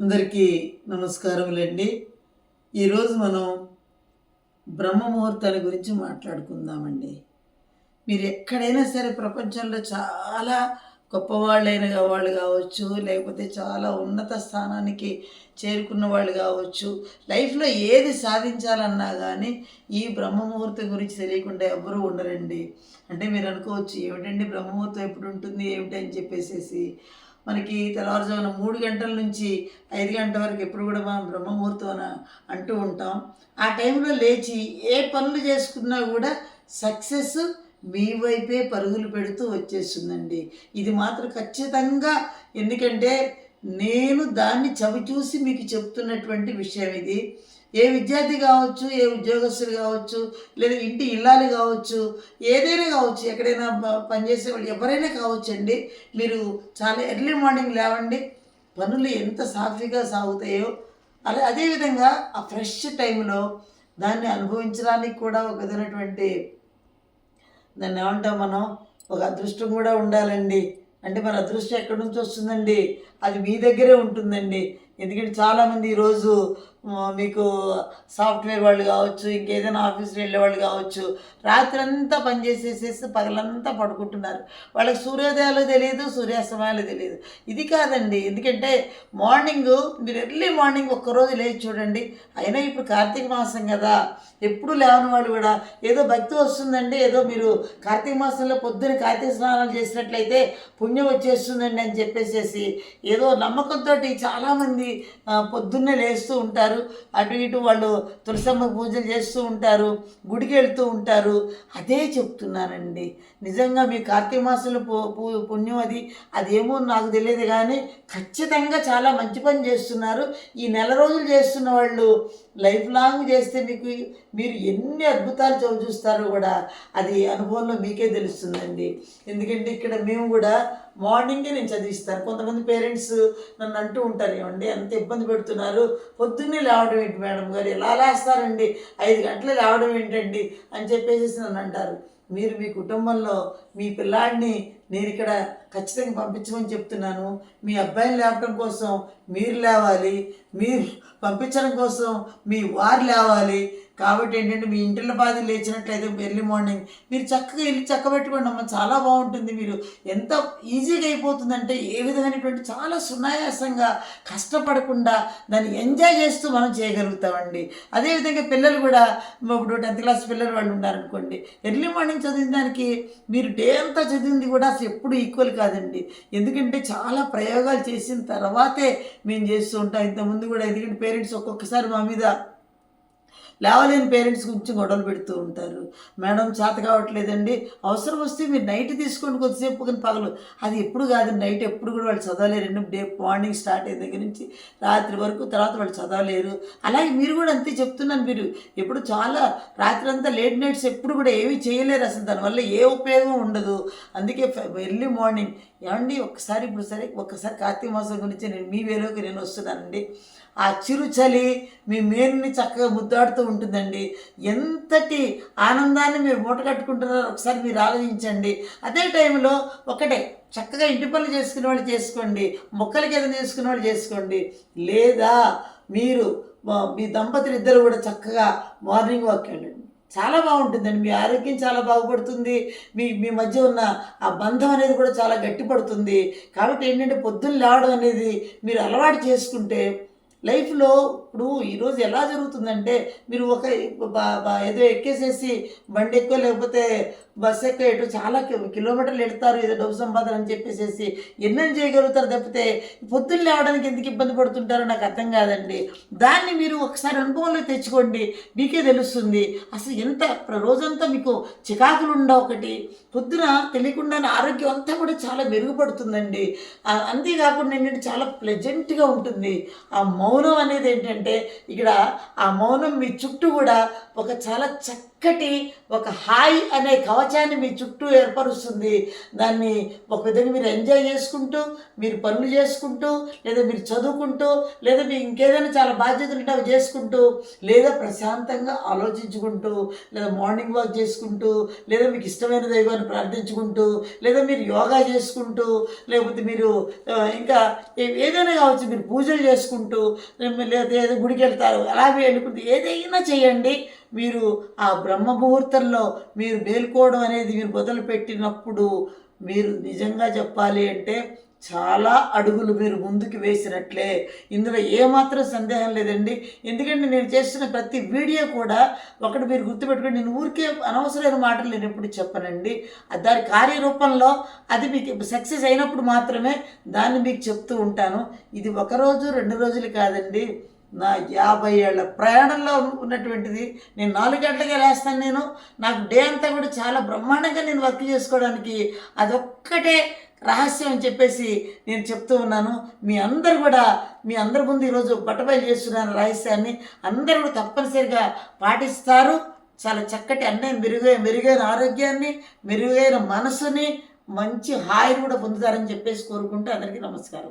అందరికీ నమస్కారములండి. ఈరోజు మనం బ్రహ్మ ముహూర్తాల గురించి మాట్లాడుకుందామండి. మీరు ఎక్కడైనా సరే ప్రపంచంలో చాలా గొప్పవాళ్ళైన వాళ్ళు కావచ్చు లేకపోతే చాలా ఉన్నత స్థానానికి చేరుకున్న వాళ్ళు కావచ్చు లైఫ్లో ఏది సాధించాలన్నా కానీ ఈ బ్రహ్మముహూర్తం గురించి తెలియకుండా ఎవరూ ఉండరండి. అంటే మీరు అనుకోవచ్చు ఏమిటండి బ్రహ్మముహూర్తం ఎప్పుడు ఉంటుంది? ఏమిటి? అని చెప్పేసేసి మనకి తెల్లవారుజామున మూడు గంటల నుంచి ఐదు గంటల వరకు ఎప్పుడు కూడా మనం బ్రహ్మముహూర్తం అని అంటూ ఉంటాం. ఆ టైంలో లేచి ఏ పనులు చేసుకున్నా కూడా సక్సెస్ మీ వైపే పరుగులు పెడుతూ వచ్చేస్తుందండి. ఇది మాత్రం ఖచ్చితంగా ఎందుకంటే నేను దాన్ని చవి చూసి మీకు చెప్తున్నటువంటి విషయం ఇది. ఏ విద్యార్థి కావచ్చు ఏ ఉద్యోగస్తులు కావచ్చు లేదా ఇంటి ఇల్లాలు కావచ్చు ఏదైనా కావచ్చు ఎక్కడైనా ప- పనిచేసే వాళ్ళు ఎవరైనా కావచ్చండి. మీరు చాలా ఎర్లీ మార్నింగ్ లేవండి. పనులు ఎంత సాఫీగా సాగుతాయో అలా అదేవిధంగా ఆ ఫ్రెష్ టైంలో దాన్ని అనుభవించడానికి కూడా ఒక విధమైనటువంటి దాన్ని ఏమంటాం మనం ఒక అదృష్టం కూడా ఉండాలండి. అంటే మన అదృష్టం ఎక్కడి నుంచి వస్తుందండి? అది మీ దగ్గరే ఉంటుందండి. ఎందుకంటే చాలామంది ఈరోజు మీకు సాఫ్ట్వేర్ వాళ్ళు కావచ్చు ఇంకేదైనా ఆఫీస్కి వెళ్ళే వాళ్ళు కావచ్చు రాత్రి అంతా పనిచేసేసేసి పగలంతా పడుకుంటున్నారు. వాళ్ళకి సూర్యోదయాలు తెలియదు సూర్యాస్తమయాలు తెలియదు. ఇది కాదండి. ఎందుకంటే మార్నింగ్ మీరు ఎర్లీ మార్నింగ్ ఒక్కరోజు లేచి చూడండి. అయినా ఇప్పుడు కార్తీక మాసం కదా. ఎప్పుడు లేవని వాళ్ళు కూడా ఏదో భక్తి వస్తుందండి. ఏదో మీరు కార్తీక మాసంలో పొద్దున కార్తీక స్నానాలు చేసినట్లయితే పుణ్యం వచ్చేస్తుందండి అని చెప్పేసేసి ఏదో నమ్మకంతో చాలామంది పొద్దున్నే లేస్తూ ఉంటారు. అటు ఇటు వాళ్ళు తులసమ్మ పూజలు చేస్తూ ఉంటారు గుడికి వెళ్తూ ఉంటారు. అదే చెప్తున్నానండి. నిజంగా మీ కార్తీక మాసంలో పు- పు- పుణ్యం అది అదేమో నాకు తెలియదు కానీ ఖచ్చితంగా చాలా మంచి పని చేస్తున్నారు. ఈ నెల రోజులు చేస్తున్న వాళ్ళు లైఫ్ లాంగ్ చేస్తే మీకు మీరు ఎన్ని అద్భుతాలు చవి చూస్తారో కూడా అది అనుభవంలో మీకే తెలుస్తుందండి. ఎందుకంటే ఇక్కడ మేము కూడా మార్నింగే నేను చదివిస్తాను. కొంతమంది పేరెంట్స్ నన్ను అంటూ ఉంటారు ఏమండి ఎంత ఇబ్బంది పెడుతున్నారు? పొద్దున్నే లేవడం ఏంటి మేడం గారు? ఎలా లేస్తారండి? ఐదు గంటలు లేవడం ఏంటండి? అని చెప్పేసి నన్ను అంటారు. మీరు మీ కుటుంబంలో మీ పిల్లాడిని నేను ఇక్కడ ఖచ్చితంగా పంపించమని చెప్తున్నాను. మీ అబ్బాయిని లేపడం కోసం మీరు లేవాలి. మీరు పంపించడం కోసం మీ వారు లేవాలి. కాబట్టి ఏంటంటే మీ ఇంటిలో బాధ లేచినట్లయితే ఎర్లీ మార్నింగ్ మీరు చక్కగా వెళ్ళి చక్కబెట్టుకోండి అమ్మ. చాలా బాగుంటుంది మీరు. ఎంత ఈజీగా అయిపోతుందంటే ఏ విధమైనటువంటి చాలా సునాయాసంగా కష్టపడకుండా దాన్ని ఎంజాయ్ చేస్తూ మనం చేయగలుగుతామండి. అదేవిధంగా పిల్లలు కూడా ఇప్పుడు టెన్త్ క్లాస్ పిల్లలు వాళ్ళు ఉన్నారనుకోండి ఎర్లీ మార్నింగ్ చదివిన దానికి మీరు డే అంతా చదివింది కూడా ఎప్పుడు ఈక్వల్ కాదండి. ఎందుకంటే చాలా ప్రయోగాలు చేసిన తర్వాతే మేము చేస్తూ ఉంటాం. ఇంతకుముందు కూడా ఎందుకంటే పేరెంట్స్ ఒక్కొక్కసారి మా మీద లేవలేని పేరెంట్స్ గురించి గొడవలు పెడుతూ ఉంటారు. మేడం చేత కావట్లేదండి. అవసరం వస్తే మీరు నైట్ తీసుకోండి కొద్దిసేపు కానీ పగలు. అది ఎప్పుడు కాదు నైట్ ఎప్పుడు కూడా వాళ్ళు చదవలేరు. ఎన్ని డే మార్నింగ్ స్టార్ట్ అయిన దగ్గర నుంచి రాత్రి వరకు తర్వాత వాళ్ళు చదవలేరు. అలాగే మీరు కూడా అంతే చెప్తున్నాను మీరు. ఎప్పుడు చాలా రాత్రి అంతా లేట్ నైట్స్ ఎప్పుడు కూడా ఏమీ చేయలేరు అసలు. దానివల్ల ఏ ఉపయోగం ఉండదు. అందుకే ఎర్లీ మార్నింగ్. ఏమండి ఒకసారి ఇప్పుడు సరే ఒక్కసారి కార్తీక మాసం గురించి నేను మీ వేలోకి నేను వస్తున్నానండి. ఆ చిరు చలి మీ మేలుని చక్కగా ముద్దాడుతూ ఉంటుందండి. ఎంతటి ఆనందాన్ని మీరు మూట కట్టుకుంటున్నారో ఒకసారి మీరు ఆలోచించండి. అదే టైంలో ఒకటే చక్కగా ఇంటి పనులు చేసుకునే వాళ్ళు చేసుకోండి. మొక్కలకి ఏదైనా చేసుకునే వాళ్ళు చేసుకోండి. లేదా మీరు మీ దంపతులు ఇద్దరు కూడా చక్కగా మార్నింగ్ వాక్ వెళ్ళండి చాలా బాగుంటుందండి. మీ ఆరోగ్యం చాలా బాగుపడుతుంది. మీ మీ మధ్య ఉన్న ఆ బంధం అనేది కూడా చాలా గట్టిపడుతుంది. కాబట్టి ఏంటంటే పొద్దున్న లేవడం అనేది మీరు అలవాటు చేసుకుంటే లైఫ్లో ఇప్పుడు ఈరోజు ఎలా జరుగుతుందంటే మీరు ఒక ఏదో ఎక్కేసేసి బండి ఎక్కువ లేకపోతే బస్సు ఎక్కువ ఎటు చాలా కిలోమీటర్లు వెళ్తారు ఏదో డబ్బు సంపాదన అని చెప్పేసేసి ఎన్నెన్ చేయగలుగుతారు తప్పితే పొద్దున్న లేవడానికి ఎందుకు ఇబ్బంది పడుతుంటారో నాకు అర్థం కాదండి. దాన్ని మీరు ఒకసారి అనుభవంలో తెచ్చుకోండి. మీకే తెలుస్తుంది. అసలు ఎంత ప్ర- రోజంతా మీకు చికాకులు ఉండ ఒకటి పొద్దున తెలియకుండానే ఆరోగ్యం అంతా కూడా చాలా మెరుగుపడుతుందండి. అంతేకాకుండా ఏంటంటే చాలా ప్లెజెంట్గా ఉంటుంది. ఆ మౌనం అనేది ఏంటంటే ఇక్కడ ఆ మౌనం మీ చుట్టూ కూడా ఒక చాలా చక్క చక్కటి ఒక హాయ్ అనే కవచాన్ని మీ చుట్టూ ఏర్పరుస్తుంది. దాన్ని ఒక విధంగా మీరు ఎంజాయ్ చేసుకుంటూ మీరు పనులు చేసుకుంటూ లేదా మీరు చదువుకుంటూ లేదా మీరు ఇంకేదైనా చాలా బాధ్యతలు ఉంటే అవి చేసుకుంటూ లేదా ప్రశాంతంగా ఆలోచించుకుంటూ లేదా మార్నింగ్ వాక్ చేసుకుంటూ లేదా మీకు ఇష్టమైన దైవాన్ని ప్రార్థించుకుంటూ లేదా మీరు యోగా చేసుకుంటూ లేకపోతే మీరు ఇంకా ఏదైనా కావచ్చు మీరు పూజలు చేసుకుంటూ లేదా ఏదో గుడికి వెళ్తారు అలా వెళ్ళుకుంటూ ఏదైనా చేయండి. మీరు ఆ బ్రహ్మ ముహూర్తంలో మీరు మేల్కోవడం అనేది మీరు మొదలుపెట్టినప్పుడు మీరు నిజంగా చెప్పాలి అంటే చాలా అడుగులు మీరు ముందుకు వేసినట్లే. ఇందులో ఏమాత్రం సందేహం లేదండి. ఎందుకంటే నేను చేస్తున్న ప్రతి వీడియో కూడా ఒకటి మీరు గుర్తుపెట్టుకోండి. నేను ఊరికే అనవసరమైన మాటలు నేను ఎప్పుడు చెప్పనండి దాని కార్యరూపంలో అది మీకు సక్సెస్ అయినప్పుడు మాత్రమే దాన్ని మీకు చెప్తూ ఉంటాను. ఇది ఒక రోజు రెండు రోజులు కాదండి. నా యాభై ఏళ్ళ ప్రయాణంలో ఉన్నటువంటిది నేను నాలుగు గంటలకే లేస్తాను నేను. నాకు డే అంతా కూడా చాలా బ్రహ్మాండంగా నేను వర్క్ చేసుకోవడానికి అదొక్కటే రహస్యం అని చెప్పేసి నేను చెప్తూ ఉన్నాను. మీ అందరు కూడా మీ అందరి ముందు ఈరోజు బట్టబయలు చేస్తున్నాను రహస్యాన్ని అందరూ కూడా తప్పనిసరిగా పాటిస్తారు. చాలా చక్కటి అన్నయ్య మెరుగైన మెరుగైన ఆరోగ్యాన్ని మెరుగైన మనసుని మంచి హాయిని కూడా పొందుతారని చెప్పేసి కోరుకుంటూ అందరికీ నమస్కారం.